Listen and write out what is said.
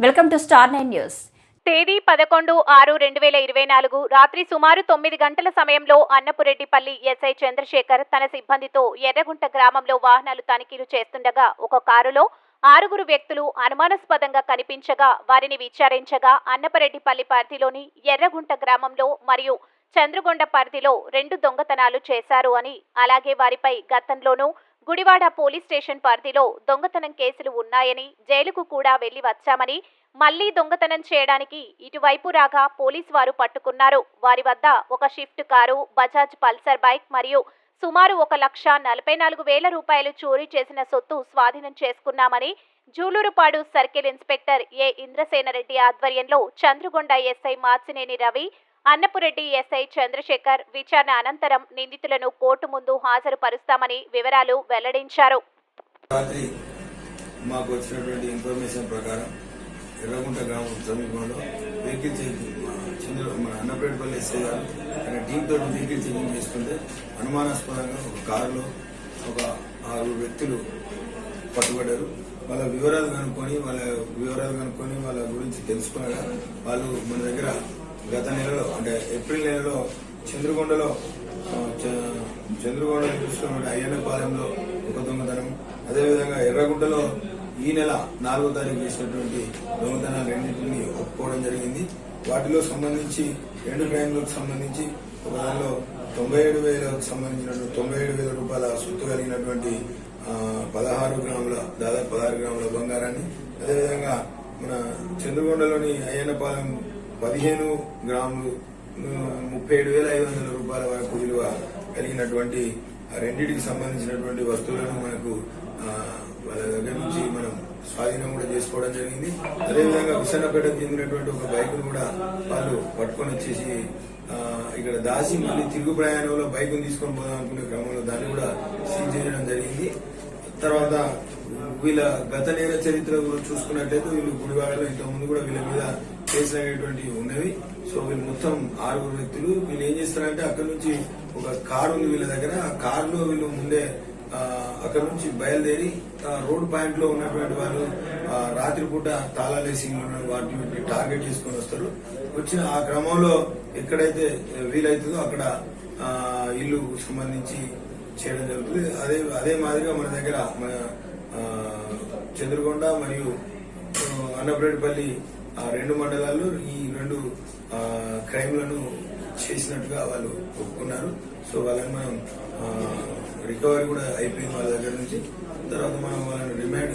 Welcome to star nine news. తేదీ పదకొండు ఆరు రెండు వేల ఇరవై నాలుగు రాత్రి సుమారు తొమ్మిది గంటల సమయంలో అన్నపురెడ్డిపల్లి ఎస్ఐ చంద్రశేఖర్ తన సిబ్బందితో ఎర్రగుంట గ్రామంలో వాహనాలు తనిఖీలు చేస్తుండగా ఒక కారులో ఆరుగురు వ్యక్తులు అనుమానాస్పదంగా కనిపించగా వారిని విచారించగా అన్నపరెడ్డిపల్లి పరిధిలోని ఎర్రగుంట గ్రామంలో మరియు చంద్రగొండ పరిధిలో రెండు దొంగతనాలు చేశారు అని అలాగే వారిపై గతంలోనూ గుడివాడ పోలీస్ స్టేషన్ పరిధిలో దొంగతనం కేసులు ఉన్నాయని జైలుకు కూడా వెళ్ళి వచ్చామని మళ్ళీ దొంగతనం చేయడానికి ఇటువైపు రాగా పోలీస్ వారు పట్టుకున్నారు. వారి వద్ద ఒక Swift car Bajaj Pulsar bike మరియు సుమారు ఒక లక్ష నలభై నాలుగు వేల రూపాయలు చోరీ చేసిన సొత్తు స్వాధీనం చేసుకున్నామని Julurupadu circle inspector A. Indrasenareddy ఆధ్వర్యంలో చంద్రగొండ ఎస్ఐ మార్చినేని రవి అన్నపురెడ్డి ఎస్ఐ చంద్రశేఖర్ విచారణ అనంతరం నిందితులను కోర్టు ముందు హాజరుపరుస్తామని వివరాలు వెల్లడించారు. రాత్రి మాకు వచ్చినటువంటి ఇన్ఫర్మేషన్ ప్రకారం ఎర్రగుంట గ్రామం సమీపంలో వెహికల్ చెకింగ్ చంద్ర మన అన్నపేటపల్లి ఎస్ఐ గారు ఆయన టీంతో వెహికల్ చెకింగ్ చేసుకుంటే అనుమానాస్పదంగా ఒక కారులో ఒక ఆరు వ్యక్తులు పట్టుబడ్డారు. వాళ్ళ వివరాలు కనుక్కొని వాళ్ళ వివరాలు కనుక్కొని వాళ్ళ గురించి తెలుసుకునగా వాళ్ళు మన దగ్గర గత నెలలో అంటే ఏప్రిల్ నెలలో చంద్రగొండలో ఆ, చ- చంద్రగొండ చూసుకున్న అయ్యన్నపాలెంలో ఒక దొంగతనం. అదేవిధంగా ఎర్రగుంటలో ఈ నెల నాలుగో తారీఖు చేసినటువంటి దొంగతనాలు రెండింటిని ఒప్పుకోవడం జరిగింది. వాటిలో సంబంధించి రెండు క్రైమ్లకు సంబంధించి ఒక దానిలో తొంభై ఏడు వేలకు సంబంధించిన తొంభై ఏడు వేల రూపాయల సొత్తు కలిగినటువంటి పదహారు గ్రాముల దాదాపు పదహారు గ్రాముల బంగారాన్ని. అదేవిధంగా మన చంద్రగొండలోని అయ్యన్నపాలెం పదిహేను గ్రాములు ముప్పై ఏడు వేల ఐదు వందల రూపాయల వరకు విలువ కలిగినటువంటి రెండింటికి సంబంధించినటువంటి వస్తువులను మనకు వాళ్ళ దగ్గర నుంచి మనం స్వాధీనం కూడా చేసుకోవడం జరిగింది. అదేవిధంగా విశాఖపేటకు చెందినటువంటి ఒక బైక్ను కూడా వాళ్ళు పట్టుకొని వచ్చేసి ఇక్కడ దాసి మళ్ళీ తిరుగు ప్రయాణంలో బైక్ను తీసుకొని పోదాం అనుకునే క్రమంలో దాన్ని కూడా సీజ్ చేయడం జరిగింది. తర్వాత వీళ్ళ గత నేర చరిత్ర చూసుకున్నట్లయితే వీళ్ళు గుడివాడలో ఇంతకుముందు కూడా వీళ్ళ మీద కేసులు అనేటువంటివి ఉన్నవి సో వీళ్ళు మొత్తం ఆరుగురు వ్యక్తులు. వీళ్ళు ఏం చేస్తారంటే అక్కడ నుంచి ఒక కారు ఉంది వీళ్ళ దగ్గర. ఆ కారులో వీళ్ళు ముందే అక్కడ నుంచి బయలుదేరి రోడ్ పాయింట్లో ఉన్నటువంటి వాళ్ళు రాత్రిపూట తాళాలేసి ఉన్న వాటిని టార్గెట్ చేసుకుని వస్తారు. వచ్చిన ఆ క్రమంలో ఎక్కడైతే వీలైతుందో అక్కడ ఇల్లు సంబంధించి చేయడం జరుగుతుంది. అదే అదే మాదిరిగా మన దగ్గర మన చంద్రగొండ మరియు ఆ, రెండు మండలాల్లో ఈ రెండు ఆ, క్రైమ్లను చేసినట్టుగా వాళ్ళు ఒప్పుకున్నారు. సో వాళ్ళని మనం రికవరీ కూడా అయిపోయింది వాళ్ళ దగ్గర నుంచి. తర్వాత మనం వాళ్ళని రిమాండ్